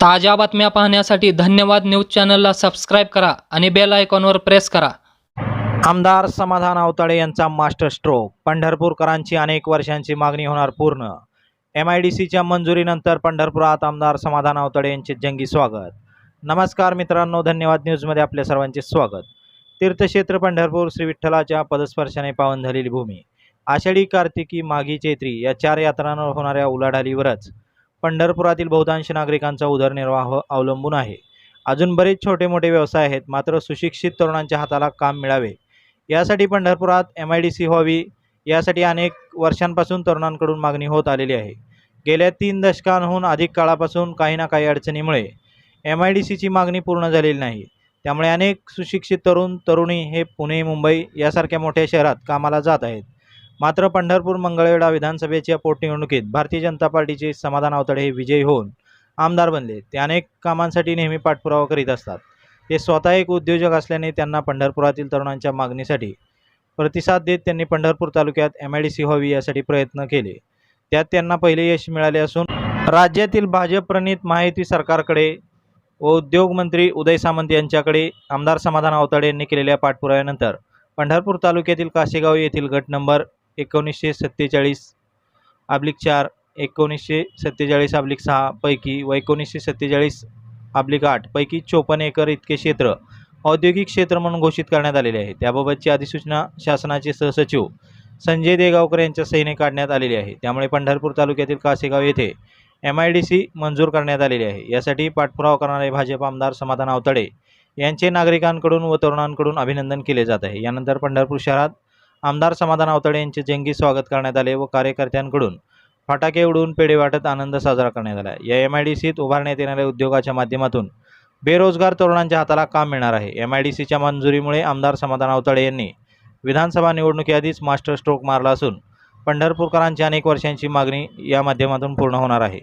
ताज्या बातम्या पाहण्यासाठी धन्यवाद न्यूज चॅनलला सबस्क्राईब करा आणि बेल आयकॉनवर प्रेस करा. आमदार समाधान आवताडे यांचा मास्टर स्ट्रोक. पंढरपूरकरांची अनेक वर्षांची मागणी होणार पूर्ण. एम आय डी सीच्या मंजुरीनंतर पंढरपुरात आमदार समाधान आवताडे यांचे जंगी स्वागत. नमस्कार मित्रांनो धन्यवाद न्यूजमध्ये आपल्या सर्वांचे स्वागत. तीर्थक्षेत्र पंढरपूर श्री विठ्ठलाच्या पदस्पर्शाने पावन झालेली भूमी. आषाढी कार्तिकी माघी चैत्री या चार यात्रांवर होणाऱ्या उलाढालीवरच पंढरपुरातील बहुतांश नागरिकांचा उदरनिर्वाह अवलंबून आहे. अजून बरेच छोटे मोठे व्यवसाय आहेत मात्र सुशिक्षित तरुणांच्या हाताला काम मिळावे. यासाठी पंढरपुरात एम आय डी सी व्हावी यासाठी अनेक वर्षांपासून तरुणांकडून मागणी होत आलेली आहे. गेल्या तीन दशकांहून अधिक काळापासून काही ना काही अडचणीमुळे एम आय डी सीची मागणी पूर्ण झालेली नाही. त्यामुळे अनेक सुशिक्षित तरुण तरुणी हे पुणे मुंबई यासारख्या मोठ्या शहरात कामाला जात आहेत. मात्र पंढरपूर मंगळवेढा विधानसभेच्या पोटनिवडणुकीत भारतीय जनता पार्टीचे समाधान आवतडे हे विजयी होऊन आमदार बनले. ते अनेक कामांसाठी नेहमी पाठपुरावा करीत असतात. ते स्वतः एक उद्योजक असल्याने त्यांना पंढरपुरातील तरुणांच्या मागणीसाठी प्रतिसाद देत त्यांनी पंढरपूर तालुक्यात एम आय डी सी व्हावी यासाठी प्रयत्न केले. त्यात त्यांना पहिले यश मिळाले असून राज्यातील भाजप प्रणित महायुती सरकारकडे व उद्योगमंत्री उदय सामंत यांच्याकडे आमदार समाधान आवताडे यांनी केलेल्या पाठपुराव्यानंतर पंढरपूर तालुक्यातील कासेगाव येथील गट नंबर एकोणीसशे सत्तेचाळीस आब्लिक चार एकोणीसशे सत्तेचाळीस आब्लिक सहा पैकी व एकोणीसशे सत्तेचाळीस आब्लिक आठ पैकी चोपन्न एकर इतके क्षेत्र औद्योगिक क्षेत्र म्हणून घोषित करण्यात आलेले आहे त्याबाबतची अधिसूचना शासनाचे सहसचिव संजय देगावकर यांच्या सहीने काढण्यात आलेली आहे. त्यामुळे पंढरपूर तालुक्यातील कासेगाव येथे एम आय डी सी मंजूर करण्यात आलेली आहे. यासाठी पाठपुरावा करणारे भाजप आमदार समाधान आवतडे यांचे नागरिकांकडून व तरुणांकडून अभिनंदन केले जात आहे. यानंतर पंढरपूर शहरात आमदार समाधान आवतडे यांचे जंगी स्वागत करण्यात आले व कार्यकर्त्यांकडून फटाके उडवून पेढे वाटत आनंद साजरा करण्यात आला. या एम आय डी सीत उभारण्यात येणाऱ्या उद्योगाच्या माध्यमातून बेरोजगार तरुणांच्या हाताला काम मिळणार आहे. एम आय डी सीच्या मंजुरीमुळे आमदार समाधान आवतडे यांनी विधानसभा निवडणुकीआधीच मास्टर स्ट्रोक मारला असून पंढरपूरकरांची अनेक वर्षांची मागणी या माध्यमातून पूर्ण होणार आहे.